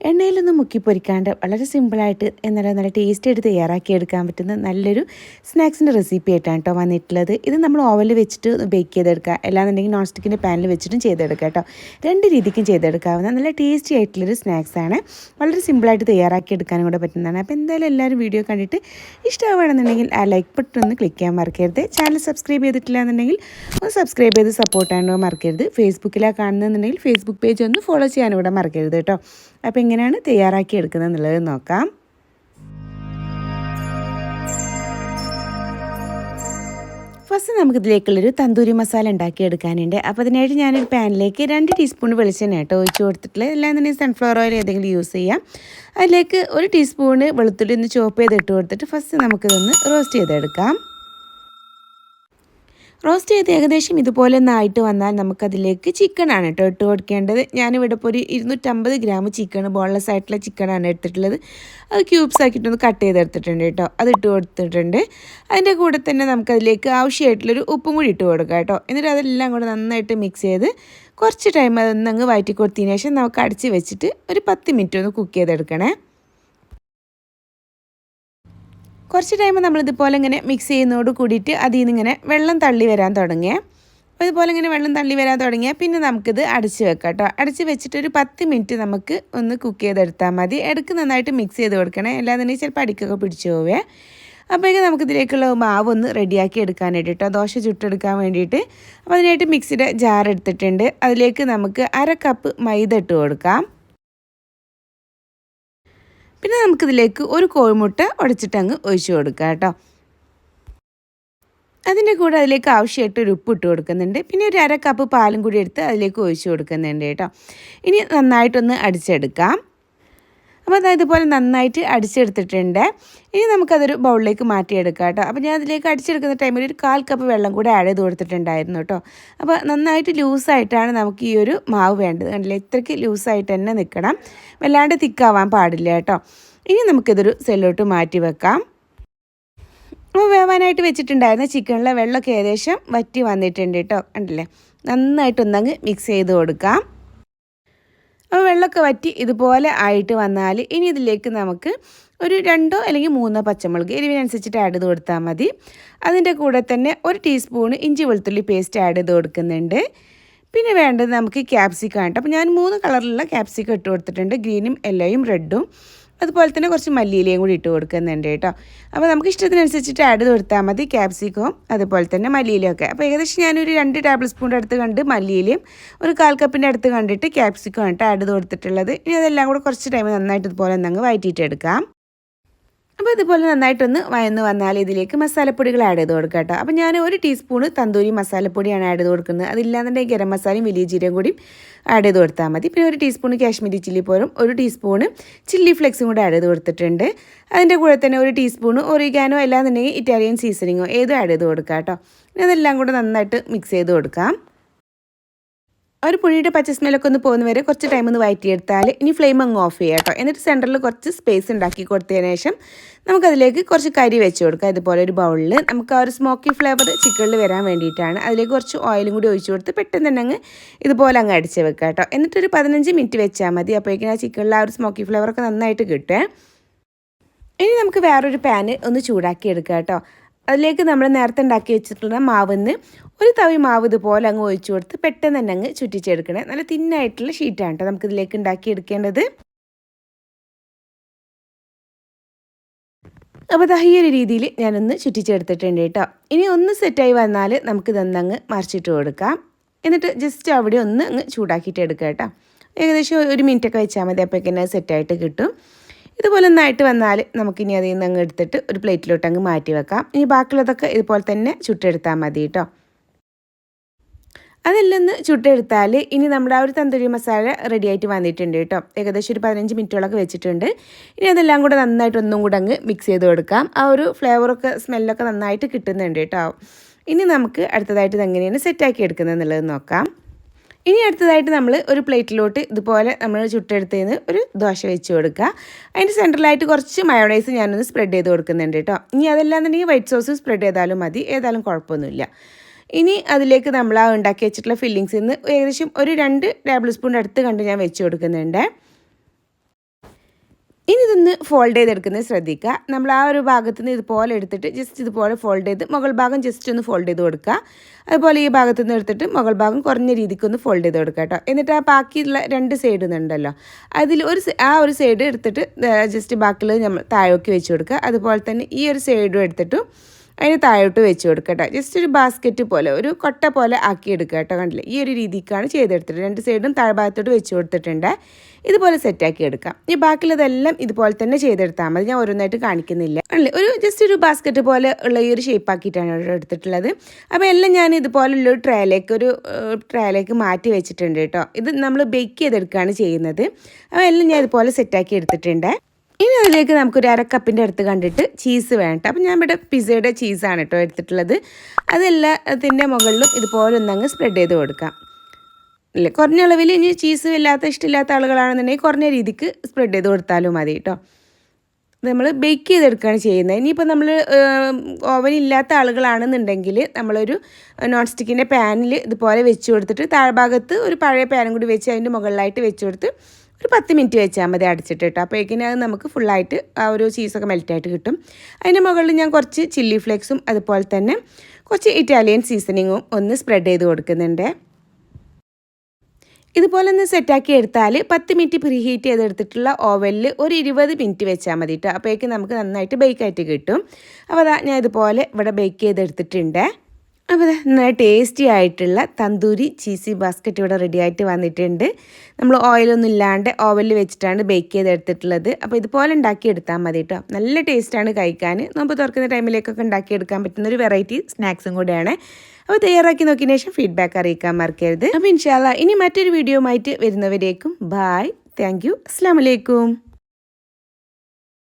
എണ്ണയിലൊന്നും മുക്കി പൊരിക്കാണ്ട് വളരെ സിമ്പിളായിട്ട് എന്നാലും നല്ല ടേസ്റ്റ് തയ്യാറാക്കി എടുക്കാൻ പറ്റുന്ന നല്ലൊരു സ്നാക്സിന്റെ റെസിപ്പി ആയിട്ടാണ് കേട്ടോ വന്നിട്ടുള്ളത്. ഇത് നമ്മൾ ഓവനിൽ വെച്ചിട്ട് ബേക്ക് ചെയ്തെടുക്കുക. അല്ലാന്നുണ്ടെങ്കിൽ നോൺ സ്റ്റിക്കിന്റെ പാനിൽ വെച്ചിട്ടും ചെയ്തെടുക്കുക കേട്ടോ രണ്ട് രീതിക്കും ചെയ്തെടുക്കാവുന്ന നല്ല ടേസ്റ്റി ആയിട്ടുള്ളൊരു സ്നാക്സാണ് വളരെ സിമ്പിളായിട്ട് തയ്യാറാക്കി എടുക്കാനും കൂടെ പറ്റുന്നതാണ്. അപ്പോൾ എന്തായാലും എല്ലാവരും വീഡിയോ കണ്ടിട്ട് ഇഷ്ടമാവുകയാണെന്നുണ്ടെങ്കിൽ ആ ലൈക്ക് ബട്ടൺ ഒന്ന് ക്ലിക്ക് ചെയ്യാൻ മറക്കരുത്. ചാനൽ സബ്സ്ക്രൈബ് ചെയ്തിട്ടില്ല എന്നുണ്ടെങ്കിൽ ഒന്ന് സബ്സ്ക്രൈബ് ചെയ്ത് സപ്പോർട്ട് ചെയ്യാനോ മറക്കരുത്. ഫേസ്ബുക്കിലാണ് കാണുന്നതെന്നുണ്ടെങ്കിൽ ഫേസ്ബുക്ക് പേജ് ഒന്ന് ഫോളോ ചെയ്യാനും കൂടെ മറക്കരുത് കേട്ടോ അപ്പോൾ എങ്ങനെയാണ് തയ്യാറാക്കി എടുക്കുന്നത് എന്നുള്ളത് നോക്കാം. ഫസ്റ്റ് നമുക്കിതിലേക്കുള്ളൊരു തന്തൂരി മസാല ഉണ്ടാക്കിയെടുക്കാനുണ്ട്. അപ്പോൾ അതിനായിട്ട് ഞാനൊരു പാനിലേക്ക് രണ്ട് ടീസ്പൂൺ വെളിച്ചെണ്ണ കേട്ടോ ഒഴിച്ച് കൊടുത്തിട്ടുള്ളത്. അല്ലാന്നുണ്ടെങ്കിൽ സൺഫ്ലവർ ഓയിൽ ഏതെങ്കിലും യൂസ് ചെയ്യാം. അതിലേക്ക് ഒരു ടീസ്പൂണ് വെളുത്തുള്ളി ഒന്ന് ചോപ്പ് ചെയ്ത് ഇട്ട് കൊടുത്തിട്ട് ഫസ്റ്റ് നമുക്കിതൊന്ന് റോസ്റ്റ് ചെയ്തെടുക്കാം. റോസ്റ്റ് ചെയ്ത് ഏകദേശം ഇതുപോലെ ഒന്ന് ആയിട്ട് വന്നാൽ നമുക്കതിലേക്ക് ചിക്കനാണ് കേട്ടോ ഇട്ട് കൊടുക്കേണ്ടത്. ഞാനിവിടെ ഇപ്പോൾ ഒരു ഇരുന്നൂറ്റമ്പത് ഗ്രാം ചിക്കൻ ബോൺലെസ് ആയിട്ടുള്ള ചിക്കനാണ് എടുത്തിട്ടുള്ളത്. അത് ക്യൂബ്സ് ആക്കിയിട്ടൊന്ന് കട്ട് ചെയ്തെടുത്തിട്ടുണ്ട് കേട്ടോ. അത് ഇട്ട് കൊടുത്തിട്ടുണ്ട്. അതിന്റെ കൂടെ തന്നെ നമുക്കതിലേക്ക് ആവശ്യമായിട്ടുള്ളൊരു ഉപ്പും കൂടി ഇട്ട് കൊടുക്കാം കേട്ടോ. എന്നിട്ട് അതെല്ലാം കൂടെ നന്നായിട്ട് മിക്സ് ചെയ്ത് കുറച്ച് ടൈം അതൊന്നങ്ങ് വയറ്റി കൊടുത്തതിന് ശേഷം നമുക്ക് അടിച്ച് വെച്ചിട്ട് ഒരു പത്ത് മിനിറ്റ് ഒന്ന് കുക്ക് ചെയ്തെടുക്കണേ. കുറച്ച് ടൈം നമ്മളിതുപോലെ ഇങ്ങനെ മിക്സ് ചെയ്യുന്നതോട് കൂടിയിട്ട് അതിൽ നിന്ന് ഇങ്ങനെ വെള്ളം തള്ളി വരാൻ തുടങ്ങിയ. അപ്പോൾ ഇതുപോലെ ഇങ്ങനെ വെള്ളം തള്ളി വരാൻ തുടങ്ങിയാൽ പിന്നെ നമുക്കിത് അടച്ച് വെക്കാം കേട്ടോ. അടച്ച് വെച്ചിട്ട് ഒരു പത്ത് മിനിറ്റ് നമുക്ക് ഒന്ന് കുക്ക് ചെയ്തെടുത്താൽ മതി. ഇടയ്ക്ക് നന്നായിട്ട് മിക്സ് ചെയ്ത് കൊടുക്കണേ. അല്ലാതെ ചിലപ്പോൾ അടിക്കൊക്കെ പിടിച്ചു പോവേ. അപ്പോഴേക്കും നമുക്കിതിലേക്കുള്ള മാവ് ഒന്ന് റെഡിയാക്കി എടുക്കാനായിട്ട് കേട്ടോ ദോശ ചുട്ടെടുക്കാൻ വേണ്ടിയിട്ട് അപ്പോൾ അതിനായിട്ട് മിക്സിയുടെ ജാർ എടുത്തിട്ടുണ്ട്. അതിലേക്ക് നമുക്ക് അര കപ്പ് മൈദ ഇട്ട് കൊടുക്കാം. പിന്നെ നമുക്കിതിലേക്ക് ഒരു കോഴിമുട്ട ഉടച്ചിട്ട് അങ്ങ് ഒഴിച്ചു കൊടുക്കാം കേട്ടോ. അതിന്റെ കൂടെ അതിലേക്ക് ആവശ്യമായിട്ട് ഒരു ഉപ്പ് ഇട്ട് കൊടുക്കുന്നുണ്ട്. പിന്നെ ഒരു അര കപ്പ് പാലും കൂടി എടുത്ത് അതിലേക്ക് ഒഴിച്ചു കൊടുക്കുന്നുണ്ട് കേട്ടോ. ഇനി നന്നായിട്ടൊന്ന് അടിച്ചെടുക്കാം. അപ്പോൾ ഞാൻ ഇതുപോലെ നന്നായിട്ട് അടിച്ചെടുത്തിട്ടുണ്ട്. ഇനി നമുക്കതൊരു ബൗളിലേക്ക് മാറ്റിയെടുക്കാം കേട്ടോ. അപ്പോൾ ഞാൻ അതിലേക്ക് അടിച്ചെടുക്കുന്ന ടൈമിൽ ഒരു കാൽ കപ്പ് വെള്ളം കൂടെ ആഡ് ചെയ്ത് കൊടുത്തിട്ടുണ്ടായിരുന്നു കേട്ടോ. അപ്പോൾ നന്നായിട്ട് ലൂസായിട്ടാണ് നമുക്ക് ഈ ഒരു മാവ് വേണ്ടത്. കണ്ടില്ലേ? ഇത്രയ്ക്ക് ലൂസായിട്ട് തന്നെ നിൽക്കണം. വല്ലാണ്ട് തിക്കാവാൻ പാടില്ല കേട്ടോ. ഇനി നമുക്കിതൊരു സെല്ലോട്ട് മാറ്റി വെക്കാം. അപ്പോൾ വേവാനായിട്ട് വെച്ചിട്ടുണ്ടായിരുന്ന ചിക്കനിലെ വെള്ളമൊക്കെ ഏകദേശം വറ്റി വന്നിട്ടുണ്ട് കേട്ടോ. കണ്ടില്ലേ? നന്നായിട്ടൊന്നങ്ങ് മിക്സ് ചെയ്ത് കൊടുക്കാം. അപ്പോൾ വെള്ളമൊക്കെ വറ്റി ഇതുപോലെ ആയിട്ട് വന്നാൽ ഇനി ഇതിലേക്ക് നമുക്ക് ഒരു രണ്ടോ അല്ലെങ്കിൽ മൂന്നോ പച്ചമുളക് എരിവിനനുസരിച്ചിട്ട് ആഡ് ചെയ്ത് കൊടുത്താൽ മതി. അതിന്റെ കൂടെ തന്നെ ഒരു ടീസ്പൂൺ ഇഞ്ചി വെളുത്തുള്ളി പേസ്റ്റ് ആഡ് ചെയ്ത് കൊടുക്കുന്നുണ്ട്. പിന്നെ വേണ്ടത് നമുക്ക് ക്യാപ്സിക്കം കേട്ടോ. അപ്പോൾ ഞാൻ മൂന്ന് കളറിലുള്ള ക്യാപ്സിക്കം ഇട്ട് കൊടുത്തിട്ടുണ്ട്. ഗ്രീനും യെല്ലോയും റെഡും അതുപോലെ തന്നെ കുറച്ച് മല്ലിയിലയും കൂടി ഇട്ട് കൊടുക്കുന്നുണ്ട് കേട്ടോ. അപ്പോൾ നമുക്ക് ഇഷ്ടത്തിനനുസരിച്ചിട്ട് ആഡ് കൊടുത്താൽ മതി ക്യാപ്സിക്കവും അതുപോലെ തന്നെ മല്ലിയിലയും ഒക്കെ. അപ്പോൾ ഏകദേശം ഞാനൊരു രണ്ട് ടേബിൾ സ്പൂണിന്റെ അടുത്ത് കണ്ട് മല്ലിയിലയും ഒരു കാൽ കപ്പിന്റെ അടുത്ത് കണ്ടിട്ട് ക്യാപ്സിക്കം ആയിട്ട് ആഡ് കൊടുത്തിട്ടുള്ളത്. ഇനി അതെല്ലാം കൂടെ കുറച്ച് ടൈം നന്നായിട്ട് ഇതുപോലെ ഒന്നങ്ങ് വയറ്റിയിട്ട് എടുക്കാം. അപ്പോൾ ഇതുപോലെ നന്നായിട്ടൊന്ന് വയന്ന് വന്നാൽ ഇതിലേക്ക് മസാലപ്പൊടികൾ ആഡ് ചെയ്ത് കൊടുക്കാം കേട്ടോ. അപ്പോൾ ഞാൻ ഒരു ടീസ്പൂണ് തന്തൂരി മസാലപ്പൊടിയാണ് ആഡ് ചെയ്ത് കൊടുക്കുന്നത്. അതില്ലാന്നുണ്ടെങ്കിൽ ഗരം മസാലയും വലിയ ജീരകം കൂടിയും ആഡ് ചെയ്ത് കൊടുത്താൽ മതി. പിന്നെ ഒരു ടീസ്പൂണ് കാശ്മീരി ചില്ലി പോരും ഒരു ടീസ്പൂണ് ചില്ലി ഫ്ലെക്സും കൂടെ ആഡ് ചെയ്ത് കൊടുത്തിട്ടുണ്ട്. അതിന്റെ കൂടെ തന്നെ ഒരു ടീസ്പൂണ് ഒറിഗാനോ അല്ലാന്നുണ്ടെങ്കിൽ ഇറ്റാലിയൻ സീസണിങ്ങോ ഏതും ആഡ് ചെയ്ത് കൊടുക്കാം കേട്ടോ. അതെല്ലാം കൂടെ നന്നായിട്ട് മിക്സ് ചെയ്ത് കൊടുക്കാം. ഒരു പുഴിയുടെ പച്ച സ്മെല്ലൊക്കെ ഒന്ന് പോകുന്ന വരെ കുറച്ച് ടൈം ഒന്ന് വയറ്റിയെടുത്താൽ ഇനി ഫ്ലെയിം അങ്ങ് ഓഫ് ചെയ്യാം കേട്ടോ എന്നിട്ട് സെന്ററിൽ കുറച്ച് സ്പേസ് ഉണ്ടാക്കി കൊടുത്തതിന് ശേഷം നമുക്കതിലേക്ക് കുറച്ച് കരി വെച്ച് കൊടുക്കാം. ഇതുപോലെ ഒരു ബൗളിൽ നമുക്ക് ആ ഒരു സ്മോക്കി ഫ്ലേവർ ചിക്കനിൽ വരാൻ വേണ്ടിയിട്ടാണ് അതിലേക്ക് കുറച്ച് ഓയിലും കൂടി ഒഴിച്ച് കൊടുത്ത് പെട്ടെന്ന് തന്നെ അങ്ങ് ഇതുപോലെ അങ്ങ് അടിച്ച് വെക്കുക കേട്ടോ എന്നിട്ടൊരു പതിനഞ്ച് മിനിറ്റ് വെച്ചാൽ മതി. അപ്പോഴേക്കും ആ ചിക്കനിൽ ആ ഒരു സ്മോക്കി ഫ്ലേവറൊക്കെ നന്നായിട്ട് കിട്ടുക. ഇനി നമുക്ക് വേറൊരു പാന് ഒന്ന് ചൂടാക്കി എടുക്കുക കേട്ടോ അതിലേക്ക് നമ്മൾ നേരത്തെ ഉണ്ടാക്കി വെച്ചിട്ടുള്ള മാവിന്ന് ഒരു തവി മാവ് ഇതുപോലെ അങ്ങ് ഒഴിച്ചു കൊടുത്ത് പെട്ടെന്ന് തന്നെ അങ്ങ് ചുറ്റിച്ചെടുക്കണേ. നല്ല തിന്നായിട്ടുള്ള ഷീറ്റാണ് കേട്ടോ നമുക്ക് ഇതിലേക്ക് ഉണ്ടാക്കി എടുക്കേണ്ടത്. അപ്പോൾ ദാ ഈ ഒരു രീതിയിൽ ഞാനൊന്ന് ചുറ്റിച്ചെടുത്തിട്ടുണ്ട് കേട്ടോ ഇനി ഒന്ന് സെറ്റായി വന്നാൽ നമുക്ക് ഇതൊന്നങ്ങ് മറിച്ചിട്ട് കൊടുക്കാം. എന്നിട്ട് ജസ്റ്റ് അവിടെ ഒന്ന് അങ്ങ് ചൂടാക്കിയിട്ട് എടുക്കുക കേട്ടോ ഏകദേശം ഒരു മിനിറ്റൊക്കെ വെച്ചാൽ മതി അപ്പോഴേക്കും സെറ്റായിട്ട് കിട്ടും. ഇതുപോലെ ഒന്നായിട്ട് വന്നാൽ നമുക്കിനി അതിൽ നിന്ന് അങ്ങ് എടുത്തിട്ട് ഒരു പ്ലേറ്റിലോട്ട് അങ്ങ് മാറ്റി വെക്കാം. ഇനി ബാക്കിയുള്ളതൊക്കെ ഇതുപോലെ തന്നെ ചുട്ടെടുത്താൽ മതി കേട്ടോ അതെല്ലാം ചുട്ടെടുത്താൽ ഇനി നമ്മുടെ ആ ഒരു തന്തൂരി മസാല റെഡി ആയിട്ട് വന്നിട്ടുണ്ട് കേട്ടോ ഏകദേശം ഒരു പതിനഞ്ച് മിനിറ്റോളൊക്കെ വെച്ചിട്ടുണ്ട്. ഇനി അതെല്ലാം കൂടെ നന്നായിട്ട് ഒന്നും കൂടെ അങ്ങ് മിക്സ് ചെയ്ത് കൊടുക്കാം. ആ ഒരു ഫ്ലേവറൊക്കെ സ്മെല്ലൊക്കെ നന്നായിട്ട് കിട്ടുന്നുണ്ട് കേട്ടോ ഇനി നമുക്ക് അടുത്തതായിട്ട് ഇത് എങ്ങനെയാണ് സെറ്റാക്കി എടുക്കുന്നത് എന്നുള്ളത് നോക്കാം. ഇനി അടുത്തതായിട്ട് നമ്മൾ ഒരു പ്ലേറ്റിലോട്ട് ഇതുപോലെ നമ്മൾ ചുട്ടെടുത്തതിന് ഒരു ദോശ വെച്ച് കൊടുക്കുക. അതിന്റെ സെന്ററിലായിട്ട് കുറച്ച് മയോണൈസ് ഞാനൊന്ന് സ്പ്രെഡ് ചെയ്ത് കൊടുക്കുന്നുണ്ട് കേട്ടോ. ഇനി അതല്ലാന്നുണ്ടെങ്കിൽ വൈറ്റ് സോസ് സ്പ്രെഡ് ചെയ്താലും മതി. ഏതായാലും കുഴപ്പമൊന്നുമില്ല. ഇനി അതിലേക്ക് നമ്മൾ ആ ഉണ്ടാക്കി വെച്ചിട്ടുള്ള ഫില്ലിങ്സ് നിന്ന് ഏകദേശം ഒരു രണ്ട് ടേബിൾ സ്പൂണിന്റെ അടുത്ത് കണ്ട് ഞാൻ വെച്ച് കൊടുക്കുന്നുണ്ട്. ഇനി ഇതൊന്ന് ഫോൾഡ് ചെയ്തെടുക്കുന്നത് ശ്രദ്ധിക്കുക. നമ്മൾ ആ ഒരു ഭാഗത്ത് നിന്ന് ഇതുപോലെ എടുത്തിട്ട് ജസ്റ്റ് ഇതുപോലെ ഫോൾഡ് ചെയ്ത് മുകൾ ഭാഗം ജസ്റ്റ് ഒന്ന് ഫോൾഡ് ചെയ്ത് കൊടുക്കുക. അതുപോലെ ഈ ഭാഗത്ത് നിന്ന് എടുത്തിട്ട് മുകൾ ഭാഗം കുറഞ്ഞ രീതിക്ക് ഒന്ന് ഫോൾഡ് ചെയ്ത് കൊടുക്കുക കേട്ടോ. എന്നിട്ട് ആ ബാക്കിയുള്ള രണ്ട് സൈഡ് ഉണ്ടല്ലോ. അതിൽ ഒരു ആ ഒരു സൈഡ് എടുത്തിട്ട് ജസ്റ്റ് ബാക്കിയുള്ളത് നമ്മൾ താഴേക്ക് വെച്ച് കൊടുക്കുക. അതുപോലെ തന്നെ ഈ ഒരു സൈഡും എടുത്തിട്ടും അതിന് താഴോട്ട് വെച്ച് കൊടുക്കട്ടെ കേട്ടോ. ജസ്റ്റ് ഒരു ബാസ്ക്കറ്റ് പോലെ ഒരു കൊട്ട പോലെ ആക്കി എടുക്കുക കേട്ടോ കണ്ടില്ലേ? ഈ ഒരു രീതിക്കാണ് ചെയ്തെടുത്തിട്ട് രണ്ട് സൈഡും താഴ്ഭാഗത്തോട്ട് വെച്ച് കൊടുത്തിട്ടുണ്ട്. ഇതുപോലെ സെറ്റാക്കി എടുക്കാം. ഈ ബാക്കിയുള്ളതെല്ലാം ഇതുപോലെ തന്നെ ചെയ്തെടുത്താൽ മതി. ഞാൻ ഓരോന്നായിട്ട് കാണിക്കുന്നില്ല. അല്ലേ ഒരു ജസ്റ്റ് ഒരു ബാസ്ക്കറ്റ് പോലെ ഉള്ള ഈ ഒരു ഷേപ്പ് ആക്കിയിട്ടാണ് ഇവിടെ എടുത്തിട്ടുള്ളത്. അപ്പോൾ എല്ലാം ഞാൻ ഇതുപോലുള്ള ഒരു ട്രേലേക്ക് ഒരു ട്രേലേക്ക് മാറ്റി വെച്ചിട്ടുണ്ട് കേട്ടോ. ഇത് നമ്മൾ ബേക്ക് ചെയ്തെടുക്കുകയാണ് ചെയ്യുന്നത്. അപ്പോൾ എല്ലാം ഞാൻ ഇതുപോലെ സെറ്റാക്കി എടുത്തിട്ടുണ്ട്. ഇനി അതിലേക്ക് നമുക്കൊരു അര കപ്പിന്റെ അടുത്ത് കണ്ടിട്ട് ചീസ് വേണ്ട അപ്പം ഞാൻ ഇവിടെ പിസയുടെ ചീസാണ് കേട്ടോ എടുത്തിട്ടുള്ളത്. അതെല്ലാത്തിന്റെ മുകളിലും ഇതുപോലെ ഒന്നങ്ങ് സ്പ്രെഡ് ചെയ്ത് കൊടുക്കാം. അല്ലേ? കുറഞ്ഞ അളവിൽ ഇനി ചീസ് ഇല്ലാത്ത ഇഷ്ടമില്ലാത്ത ആളുകളാണെന്നുണ്ടെങ്കിൽ കുറഞ്ഞ രീതിക്ക് സ്പ്രെഡ് ചെയ്ത് കൊടുത്താലും മതി കേട്ടോ നമ്മൾ ബേക്ക് ചെയ്തെടുക്കുകയാണ് ചെയ്യുന്നത്. ഇനിയിപ്പോൾ നമ്മൾ ഓവൻ ഇല്ലാത്ത ആളുകളാണെന്നുണ്ടെങ്കിൽ നമ്മളൊരു നോൺ സ്റ്റിക്കിന്റെ പാനിൽ ഇതുപോലെ വെച്ച് കൊടുത്തിട്ട് താഴ്ഭാഗത്ത് ഒരു പഴയ പാനും കൂടി വെച്ച് അതിന്റെ മുകളിലായിട്ട് വെച്ച് കൊടുത്ത് ഒരു പത്ത് മിനിറ്റ് വെച്ചാൽ മതി അടച്ചിട്ട് കേട്ടോ അപ്പോഴേക്കിനും അത് നമുക്ക് ഫുള്ളായിട്ട് ആ ഒരു ചീസൊക്കെ മെൽറ്റായിട്ട് കിട്ടും. അതിന്റെ മുകളിൽ ഞാൻ കുറച്ച് ചില്ലി ഫ്ലേക്സും അതുപോലെ തന്നെ കുറച്ച് ഇറ്റാലിയൻ സീസണിങ്ങും ഒന്ന് സ്പ്രെഡ് ചെയ്ത് കൊടുക്കുന്നുണ്ട്. ഇതുപോലെ ഒന്ന് സെറ്റാക്കി എടുത്താൽ പത്ത് മിനിറ്റ് പ്രീ ഹീറ്റ് ചെയ്തെടുത്തിട്ടുള്ള ഓവനിൽ ഒരു ഇരുപത് മിനിറ്റ് വെച്ചാൽ മതി കേട്ടോ അപ്പോഴേക്കും നമുക്ക് നന്നായിട്ട് ബേക്കായിട്ട് കിട്ടും. അപ്പോൾ അതാ ഞാൻ ഇതുപോലെ ഇവിടെ ബേക്ക് ചെയ്തെടുത്തിട്ടുണ്ട്. അപ്പോൾ നന്നായി ടേസ്റ്റി ആയിട്ടുള്ള തന്തൂരി ചീസി ബാസ്ക്കറ്റ് ഇവിടെ റെഡി ആയിട്ട് വന്നിട്ടുണ്ട്. നമ്മൾ ഓയിലൊന്നും ഇല്ലാണ്ട് ഓവനിൽ വെച്ചിട്ടാണ് ബേക്ക് ചെയ്തെടുത്തിട്ടുള്ളത്. അപ്പോൾ ഇതുപോലെ ഉണ്ടാക്കിയെടുത്താൽ മതി കേട്ടോ. നല്ല ടേസ്റ്റാണ് കഴിക്കാൻ. നോമ്പ് തുറക്കുന്ന ടൈമിലേക്കൊക്കെ ഉണ്ടാക്കിയെടുക്കാൻ പറ്റുന്ന ഒരു വെറൈറ്റി സ്നാക്സും കൂടെയാണ്. അപ്പോൾ തയ്യാറാക്കി നോക്കിയതിന് ശേഷം ഫീഡ്ബാക്ക് അറിയിക്കാൻ മറക്കരുത്. അപ്പോൾ ഇൻഷാല്ല ഇനി മറ്റൊരു വീഡിയോ ആയിട്ട് വരുന്നവരേക്കും ബായ് താങ്ക് യു അസ്സാം